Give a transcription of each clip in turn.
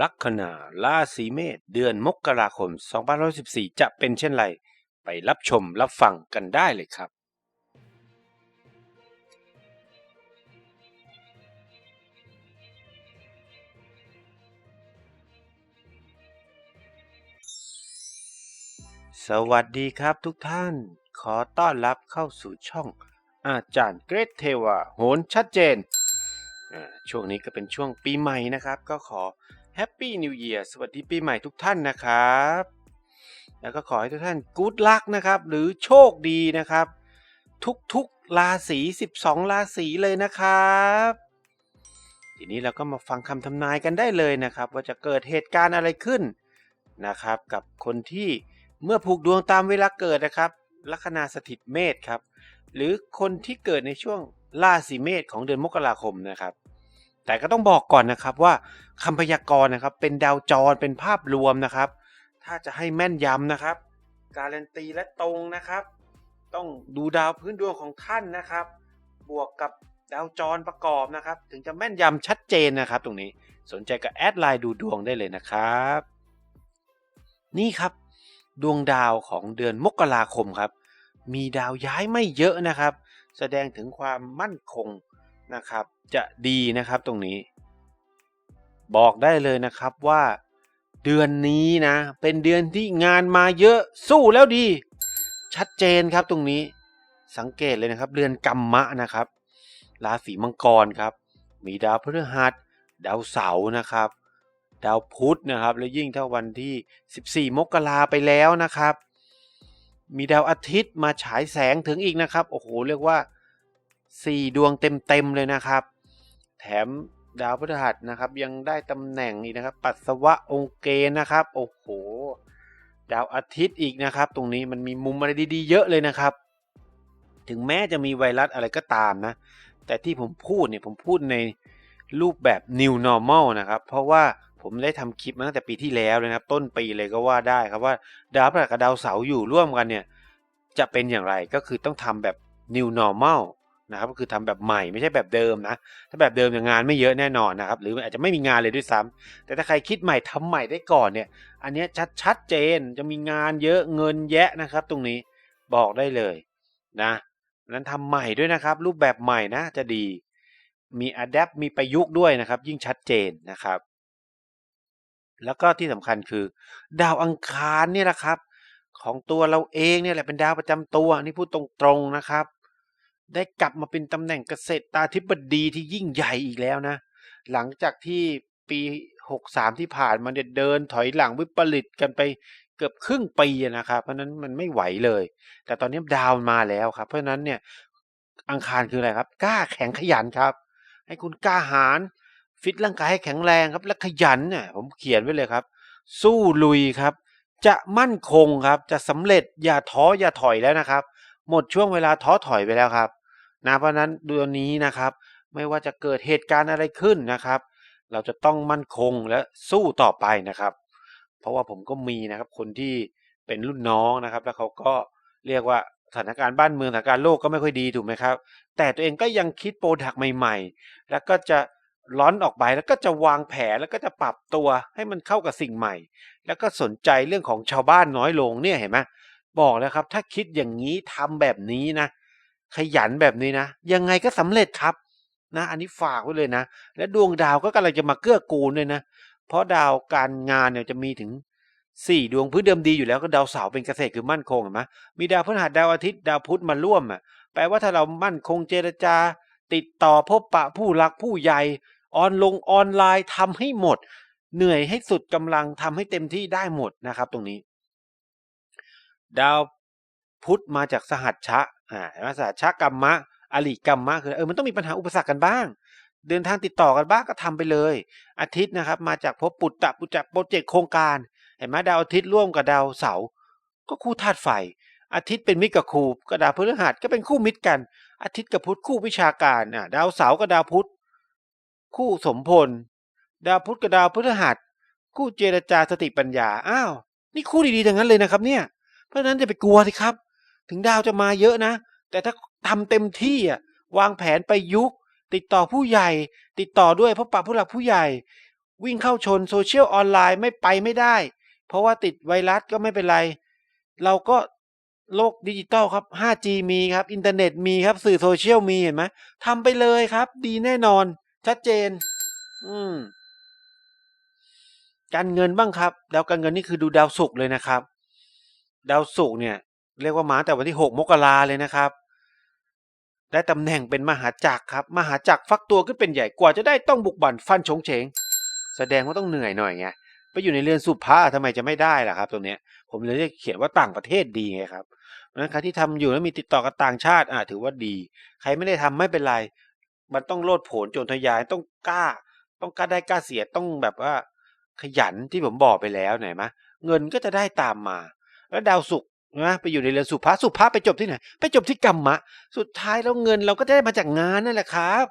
ลัคนาราศีเมษเดือนมกราคม 2514 จะเป็นเช่นไร ไปรับชมรับฟังกันได้เลยครับ สวัสดีครับทุกท่าน ขอต้อนรับเข้าสู่ช่องอาจารย์เกรทเทวาโหนชัดเจน ช่วงนี้ก็เป็นช่วงปีใหม่นะครับ ก็ขอ แฮปปี้นิว e ย r สวัสดีปีใหม่ทุกท่านนะครับ แล้วก็ขอให้ทุกท่านกู๊ดลักนะครับ หรือโชคดีนะครับ ทุกๆราศี 12 ราศีเลยนะครับ ทีนี้เราก็มาฟังคำทำนายกันได้เลยนะครับ ว่าจะเกิดเหตุการณ์อะไรขึ้นนะครับ กับคนที่เมื่อผูกดวงตามเวลาเกิดนะครับลัคนาสถิตเมษครับ หรือคนที่เกิดในช่วงราศีเมษของเดือนมกราคมนะครับ แต่ก็ต้องบอกก่อนนะครับว่าคำพยากรณ์นะครับ เป็นดาวจรเป็นภาพรวมนะครับ ถ้าจะให้แม่นยำนะครับ การันตีและตรงนะครับ ต้องดูดาวพื้นดวงของท่านนะครับ บวกกับดาวจรประกอบนะครับ ถึงจะแม่นยำชัดเจนนะครับ ตรงนี้สนใจก็แอดไลน์ดูดวงได้เลยนะครับ นี่ครับดวงดาวของเดือนมกราคมครับ มีดาวย้ายไม่เยอะนะครับ แสดงถึงความมั่นคง นะครับ จะดีนะครับตรงนี้ บอกได้เลยนะครับว่าเดือนนี้นะ เป็นเดือนที่งานมาเยอะสู้แล้วดี ชัดเจนครับตรงนี้สังเกตเลยนะครับเดือนกัมมะนะครับ ราศีมังกรครับ มีดาวพฤหัส ดาวเสาร์นะครับ ดาวพุธนะครับ แล้วยิ่งถ้าวันที่ 14 มกราไปแล้วนะครับ มีดาวอาทิตย์มาฉายแสงถึงอีกนะครับ โอ้โห เรียกว่า 4 ดวงเต็มๆเลยนะครับ แถมดาวพฤหัสนะครับยังได้ตำแหน่งอีกนะครับ ปัสสาวะองค์เกนะครับ โอ้โห ดาวอาทิตย์อีกนะครับ ตรงนี้มันมีมุมอะไรดีๆ เยอะเลยนะครับ ถึงแม้จะมีไวรัสอะไรก็ตามนะ แต่ที่ผมพูดเนี่ยผมพูดในรูปแบบ new normal นะครับ เพราะว่าผมได้ทำคลิปมาตั้งแต่ปีที่แล้วเลยนะครับ ต้นปีเลยก็ว่าได้ครับว่าดาวพฤหัสกับดาวเสาร์อยู่ร่วมกันเนี่ยจะเป็นอย่างไรก็คือต้องทำแบบ new normal นะครับก็คือทำแบบใหม่ไม่ใช่แบบเดิมนะ ถ้าแบบเดิมเนี่ยงานไม่เยอะแน่นอนนะครับ หรืออาจจะไม่มีงานเลยด้วยซ้ำแต่ถ้าใครคิดใหม่ทำใหม่ได้ก่อนเนี่ย อันเนี้ยชัดชัดเจนจะมีงานเยอะเงินแยะนะครับ ตรงนี้บอกได้เลยนะนั้นทำใหม่ด้วยนะครับ รูปแบบใหม่นะจะดีมี adapt มีประยุกต์ด้วยนะครับ ยิ่งชัดเจนนะครับ แล้วก็ที่สำคัญคือ ดาวอังคารเนี่ยแหละครับ ของตัวเราเองเนี่ยแหละเป็นดาวประจำตัวนนี่พูดตรงๆนะครับ ได้กลับมาเป็นตำแหน่งเกษตรตาธิบดีที่ยิ่งใหญ่อีกแล้วนะ หลังจากที่ปี 63 ที่ผ่านมาเนี่ยเดินถอยหลังวิปริตกันไปเกือบครึ่งปีนะครับเพราะนั้นมันไม่ไหวเลย แต่ตอนนี้ดาวมาแล้วครับ เพราะนั้นเนี่ยอังคารคืออะไรครับ กล้าแข็งขยันครับ ให้คุณกล้าหาญฟิตร่างกายให้แข็งแรงครับ และขยันเนี่ยผมเขียนไว้เลยครับ สู้ลุยครับ จะมั่นคงครับ จะสำเร็จอย่าท้ออย่าถอยแล้วนะครับ หมดช่วงเวลาท้อถอยไปแล้วครับ นะเพราะนั้นเดือนนี้นะครับ ไม่ว่าจะเกิดเหตุการณ์อะไรขึ้นนะครับ เราจะต้องมั่นคงและสู้ต่อไปนะครับ เพราะว่าผมก็มีนะครับคนที่เป็นรุ่นน้องนะครับ แล้วเขาก็เรียกว่าสถานการณ์บ้านเมืองสถานการณ์โลกก็ไม่ค่อยดีถูกไหมครับ แต่ตัวเองก็ยังคิดโปรดักต์ใหม่ ๆ แล้วก็จะล้อนออกไปแล้วก็จะวางแผนแล้วก็จะปรับตัวให้มันเข้ากับสิ่งใหม่ แล้วก็สนใจเรื่องของชาวบ้านน้อยลงเนี่ยเห็นไหมบอกแล้วครับ ถ้าคิดอย่างนี้ทำแบบนี้นะ ขยันแบบนี้นะ ยังไงก็สำเร็จครับนะอันนี้ฝากไว้เลยนะ และดวงดาวก็กำลังจะมาเกื้อกูลเลยนะ เพราะดาวการงานเนี่ยจะมีถึง4ดวงพื้นเดิมดีอยู่แล้วก็ดาวเสาร์เป็นเกษตรคือมั่นคงเห็นไหมมีดาวพฤหัสดาวอาทิตย์ดาวพุธมาร่วมอะแปลว่าถ้าเรามั่นคงเจรจา ติดต่อพบปะผู้รักผู้ใหญ่ออนลงออนไลน์ทำให้หมด เหนื่อยให้สุดกำลังทำให้เต็มที่ได้หมดนะครับ ตรงนี้ ดาว พุทธมาจากสหัชชะอ่าสหัชชะกรรมะอลิกรรมะคือเออมันต้องมีปัญหาอุปสรรคกันบ้าง เดินทางติดต่อกันบ้างก็ทำไปเลย อาทิตย์นะครับ มาจากภพปุตตะปุจจโปรเจกต์โครงการเห็นไหมดาวอาทิตย์ร่วมกับดาวเสาร์ก็คู่ธาตุไฟ อาทิตย์เป็นมิตรกับครูกับดาวพฤหัสก็เป็นคู่มิตรกัน อาทิตย์กับพุธคู่วิชาการอะดาวเสาร์กับดาวพุธคู่สมพล ดาวพุธกับดาวพฤหัสคู่เจรจาสติปัญญาอ้าวนี่คู่ดีๆทั้งนั้นเลยนะครับเนี่ย เพราะฉะนั้นจะไปกลัวสิครับ ถึงดาวจะมาเยอะนะ แต่ถ้าทำเต็มที่อะวางแผนไปยุค ติดต่อผู้ใหญ่ ติดต่อด้วยพบปะผู้หลักผู้ใหญ่ วิ่งเข้าชนโซเชียลออนไลน์ไม่ไปไม่ได้ เพราะว่าติดไวรัสก็ไม่เป็นไร เราก็โลกดิจิตอลครับ 5G มีครับ อินเทอร์เน็ตมีครับ สื่อโซเชียลมีเห็นไหมทำไปเลยครับ ดีแน่นอน ชัดเจน อืม การเงินบ้างครับ ดาวการเงินนี่คือดูดาวศุกร์เลยนะครับ ดาวศุกร์เนี่ย เรียกว่ามาแต่วันที่หกมกราเลยนะครับ ได้ตำแหน่งเป็นมหาจักรครับ มหาจักรฟักตัวขึ้นเป็นใหญ่กว่าจะได้ต้องบุกบั่นฟันชงเฉง แสดงว่าต้องเหนื่อยหน่อยไงไปอยู่ในเรือนสุภาทำไมจะไม่ได้ล่ะครับ ตรงเนี้ย ผมเลยเรียกเขียนว่าต่างประเทศดีไงครับเพราะฉะนั้นใครที่ทำอยู่แล้วมีติดต่อกับต่างชาติอ่าถือว่าดี ใครไม่ได้ทำไม่เป็นไร มันต้องโลดโผนโจรทะยานต้องกล้า ต้องกล้าได้กล้าเสียต้องแบบว่า ขยันที่ผมบอกไปแล้วไหนมะเงินก็จะได้ตามมา แล้วดาวศุกร์ นะไปอยู่ในเรือนสุภาสุภาไปจบที่ไหนไปจบที่กรรมะ สุดท้ายแล้วเงินเราก็ได้มาจากงานนั่นแหละครับ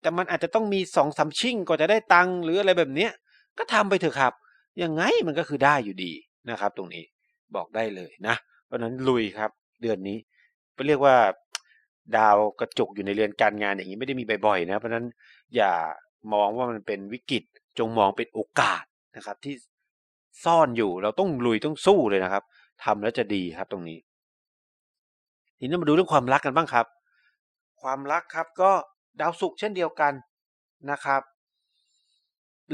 แต่มันอาจจะต้องมีสองสามชิ่งกว่าจะได้ตังค์หรืออะไรแบบเนี้ย ก็ทำไปเถอะครับ ยังไงมันก็คือได้อยู่ดีนะครับ ตรงนี้บอกได้เลยนะเพราะฉะนั้นลุยครับ เดือนนี้ไปเรียกว่าดาวกระจุกอยู่ในเรือนการงานอย่างนี้ไม่ได้มีบ่อยๆนะ เพราะฉะนั้นอย่ามองว่ามันเป็นวิกฤตจงมองเป็นโอกาสนะครับ ที่ซ่อนอยู่เราต้องลุยต้องสู้เลยนะครับ ทำแล้วจะดีครับตรงนี้ ทีนี้มาดูเรื่องความรักกันบ้างครับ ความรักครับก็ดาวศุกร์เช่นเดียวกันนะครับ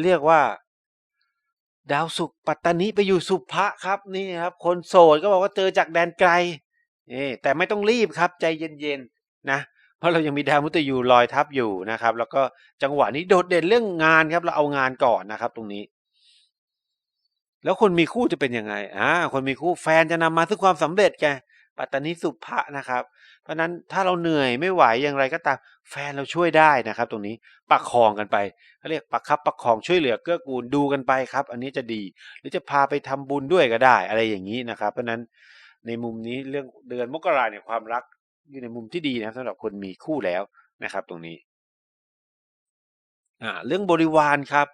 เรียกว่า ดาวศุกร์ปัตตานีไปอยู่สุภะครับนี่ครับ คนโสดก็บอกว่าเจอจากแดนไกลนี่แต่ไม่ต้องรีบครับ ใจเย็นๆนะเพราะเรายังมีดาวมุตยูลอยทับอยู่นะครับ แล้วก็จังหวะนี้โดดเด่นเรื่องงานครับ เราเอางานก่อนนะครับ ตรงนี้ แล้วคนมีคู่จะเป็นยังไงอ่าคนมีคู่แฟนจะนำมาซึ่งความสำเร็จแกปัตตานีสุภะนะครับ เพราะฉะนั้นถ้าเราเหนื่อยไม่ไหวอย่างไรก็ตามแฟนเราช่วยได้นะครับ ตรงนี้ประคองกันไปเขาเรียกประคับประคองช่วยเหลือเกื้อกูลดูกันไปครับ อันนี้จะดี หรือจะพาไปทำบุญด้วยก็ได้ อะไรอย่างนี้นะครับ เพราะฉะนั้นในมุมนี้เรื่องเดือนมกราเนี่ยความรักอยู่ในมุมที่ดีนะสำหรับคนมีคู่แล้วนะครับ ตรงนี้อ่าเรื่องบริวารครับ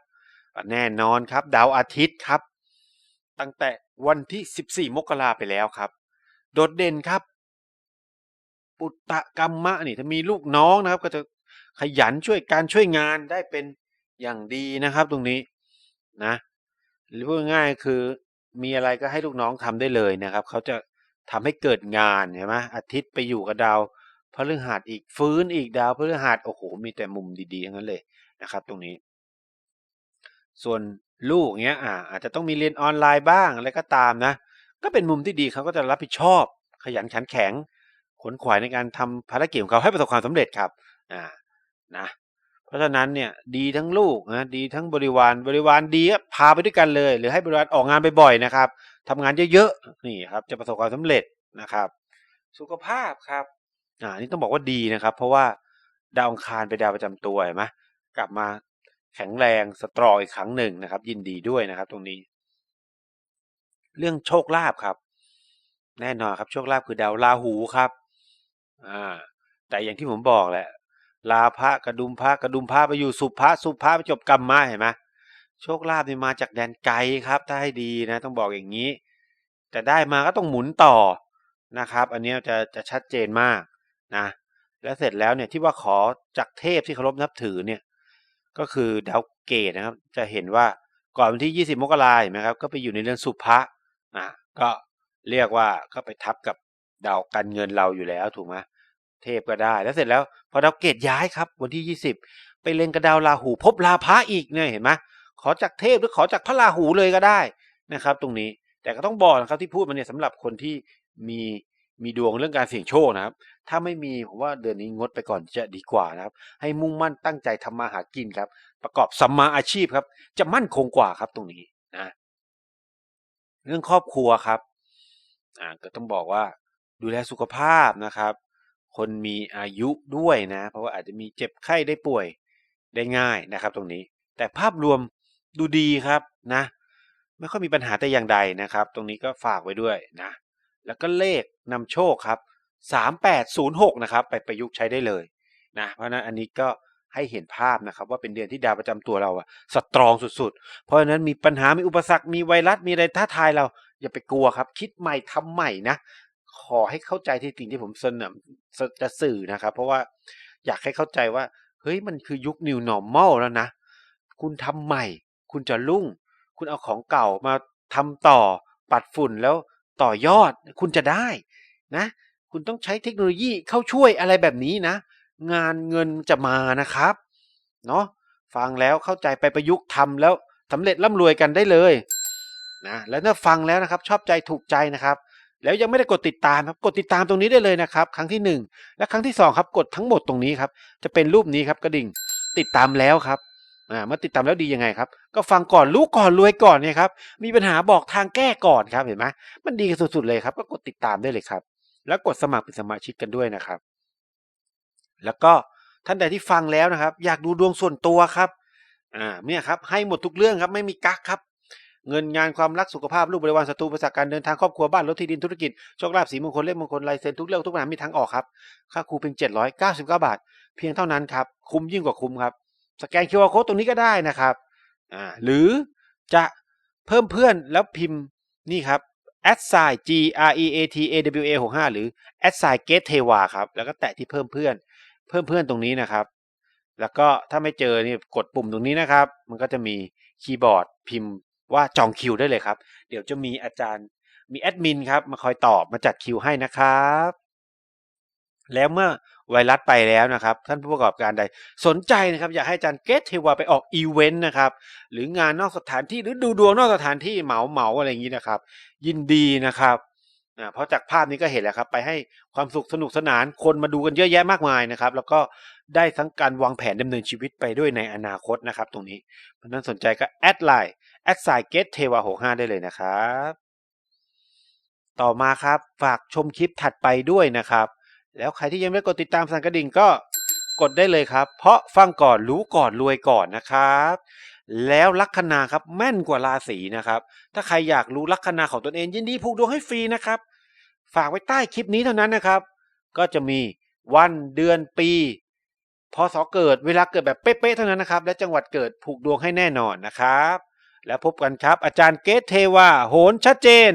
แน่นอนครับ ดาวอาทิตย์ครับ ตั้งแต่วันที่ 14 มกราไปแล้วครับ โดดเด่นครับ ปุตตะกรรมะนี่ถ้ามีลูกน้องนะครับ ก็จะขยันช่วยการช่วยงานได้เป็นอย่างดีนะครับตรงนี้นะหรือพูดง่ายคือมีอะไรก็ให้ลูกน้องทำได้เลยนะครับ เขาจะทำให้เกิดงานเห็นไหมอาทิตย์ไปอยู่กับดาวพฤหัสอีกฟื้นอีกดาวพฤหัสโอ้โหมีแต่มุมดีๆทั้งนั้นเลยนะครับ ตรงนี้ ส่วนลูกเงี้ยอ่าอาจจะต้องมีเรียนออนไลน์บ้างอะไรก็ตามนะ ก็เป็นมุมที่ดีเขาก็จะรับผิดชอบ ขยันขันแข็งขนขวายในการทำภารกิจของเขาให้ประสบความสำเร็จครับอ่านะเพราะฉะนั้นเนี่ยดีทั้งลูกนะดีทั้งบริวารบริวารดีก็พาไปด้วยกันเลย หรือให้บริวารออกงานบ่อยๆนะครับทำงานเยอะๆนี่ครับ จะประสบความสำเร็จนะครับ สุขภาพครับอ่านี่ต้องบอกว่าดีนะครับ เพราะว่าดาวอังคารเป็นดาวประจำตัวเห็นไหมกลับมา แข็งแรงสตรองอีกครั้งหนึ่งนะครับ ยินดีด้วยนะครับตรงนี้ เรื่องโชคลาภครับ แน่นอนครับโชคลาภคือดาวราหูครับอ่าแต่อย่างที่ผมบอกแหละลาพระกระดุมพระกระดุมพระไปอยู่สุภะสุภะไปจบกรรมมาเห็นไหมโชคลาภนี่มาจากแดนไกลครับ ถ้าให้ดีนะ ต้องบอกอย่างนี้ แต่ได้มาก็ต้องหมุนต่อนะครับ อันนี้จะจะชัดเจนมากนะ แล้วเสร็จแล้วเนี่ยที่ว่าขอจากเทพที่เคารพนับถือเนี่ย ก็คือดาวเกตนะครับ จะเห็นว่าก่อนวันที่ 20 มกราเห็นไหมครับ ก็ไปอยู่ในเรือนสุภะอะก็เรียกว่าก็ไปทับกับดาวการเงินเราอยู่แล้วถูกไหมเทพก็ได้ แล้วเสร็จแล้วพอดาวเกตย้ายครับ วันที่ 20 ไปเล็งกับดาวราหูพบราพะอีกเนี่ยเห็นไหมขอจากเทพหรือขอจากพระราหูเลยก็ได้นะครับ ตรงนี้แต่ก็ต้องบอกนะครับที่พูดมาเนี่ยสำหรับคนที่มี มีดวงเรื่องการเสี่ยงโชคนะครับ ถ้าไม่มีผมว่าเดือนนี้งดไปก่อนจะดีกว่านะครับ ให้มุ่งมั่นตั้งใจทำมาหากินครับ ประกอบสัมมาอาชีพครับ จะมั่นคงกว่าครับตรงนี้นะเรื่องครอบครัวครับอ่าก็ต้องบอกว่าดูแลสุขภาพนะครับ คนมีอายุด้วยนะ เพราะว่าอาจจะมีเจ็บไข้ได้ป่วยได้ง่ายนะครับ ตรงนี้ แต่ภาพรวมดูดีครับนะ ไม่ค่อยมีปัญหาแต่อย่างใดนะครับ ตรงนี้ก็ฝากไว้ด้วยนะ แล้วก็เลขนำโชคครับ 3806 นะครับ ไปประยุกต์ใช้ได้เลยนะเพราะนั้นอันนี้ก็ให้เห็นภาพนะครับว่าเป็นเดือนที่ดาวประจำตัวเราอะสตรองสุดๆ เพราะฉะนั้นมีปัญหามีอุปสรรคมีไวรัสมีอะไรท้าทายเรา อย่าไปกลัวครับ คิดใหม่ทำใหม่นะ ขอให้เข้าใจที่สิ่งที่ผมเสนอจะสื่อนะครับ เพราะว่าอยากให้เข้าใจว่า เฮ้ยมันคือยุค new normal แล้วนะ คุณทำใหม่ คุณจะรุ่ง คุณเอาของเก่ามาทำต่อปัดฝุ่นแล้ว ต่อยอดคุณจะได้นะ คุณต้องใช้เทคโนโลยีเข้าช่วยอะไรแบบนี้นะ งานเงินจะมานะครับเนาะฟังแล้วเข้าใจไปประยุกต์ทำแล้วสำเร็จร่ำรวยกันได้เลยนะแล้วถ้าฟังแล้วนะครับชอบใจถูกใจนะครับ แล้วยังไม่ได้กดติดตามครับกดติดตามตรงนี้ได้เลยนะครับ ครั้งที่หนึ่งและครั้งที่สองครับกดทั้งหมดตรงนี้ครับจะเป็นรูปนี้ครับกระดิ่งติดตามแล้วครับ อ่าเมื่อติดตามแล้วดียังไงครับ ก็ฟังก่อนรู้ก่อนรวยก่อนเนี่ยครับ มีปัญหาบอกทางแก้ก่อนครับเห็นไหมมันดีสุดๆเลยครับ ก็กดติดตามได้เลยครับ แล้วกดสมัครเป็นสมาชิกกันด้วยนะครับ แล้วก็ท่านใดที่ฟังแล้วนะครับ อยากดูดวงส่วนตัวครับอ่าเนี่ยครับให้หมดทุกเรื่องครับไม่มีกักครับ เงินงานความรักสุขภาพลูกบริวารศัตรูประสาการเดินทางครอบครัวบ้านรถที่ดินธุรกิจโชคลาภสีมงคลเล่มมงคลลายเซ็นทุกเรื่องทุกปัญหามีทางออกครับค่าครูเพียง799 บาท เพียงเท่านั้นครับคุ้มยิ่งกว่าคุ้มครับ สแกน QR Code ตรงนี้ก็ได้นะครับอ่าหรือจะเพิ่มเพื่อนแล้วพิมพ์นี่ครับ Adsign G R E A T A W A 65หรือ Adsign Get t e w a ครับแล้วก็แตะที่เพิ่มเพื่อน เพิ่มเพื่อนตรงนี้นะครับ แล้วก็ถ้าไม่เจอนี่กดปุ่มตรงนี้นะครับ มันก็จะมีคีย์บอร์ดพิมพ์ว่าจองคิวได้เลยครับ เดี๋ยวจะมีอาจารย์มีแอดมินครับ มาคอยตอบมาจัดคิวให้นะครับ แล้วเมื่อ ไวรัสไปแล้วนะครับ ท่านผู้ประกอบการใดสนใจนะครับ อยากให้อาจารย์เกตเทวาไปออกอีเวนต์นะครับ หรืองานนอกสถานที่หรือดูดวงนอกสถานที่เหมาเหมาอะไรอย่างนี้นะครับ ยินดีนะครับอ่าเพราะจากภาพนี้ก็เห็นแล้วครับ ไปให้ความสุขสนุกสนานคนมาดูกันเยอะแยะมากมายนะครับ แล้วก็ได้ทั้งการวางแผนดำเนินชีวิตไปด้วยในอนาคตนะครับ ตรงนี้เพราะนั้นสนใจก็แอดไลน์แอดไซเกตเทวาหกห้าได้เลยนะครับ ต่อมาครับฝากชมคลิปถัดไปด้วยนะครับ แล้วใครที่ยังไม่กดติดตามสั่นกระดิ่งก็กดได้เลยครับ เพราะฟังก่อนรู้ก่อนรวยก่อนนะครับ แล้วลัคนาครับแม่นกว่าราศีนะครับ ถ้าใครอยากรู้ลัคนาของตนเองยินดีผูกดวงให้ฟรีนะครับ ฝากไว้ใต้คลิปนี้เท่านั้นนะครับ ก็จะมีวันเดือนปีพศเกิดเวลาเกิดแบบเป๊ะๆเท่านั้นนะครับ และจังหวัดเกิดผูกดวงให้แน่นอนนะครับ แล้วพบกันครับ อาจารย์เกตเทวาโหนชัดเจน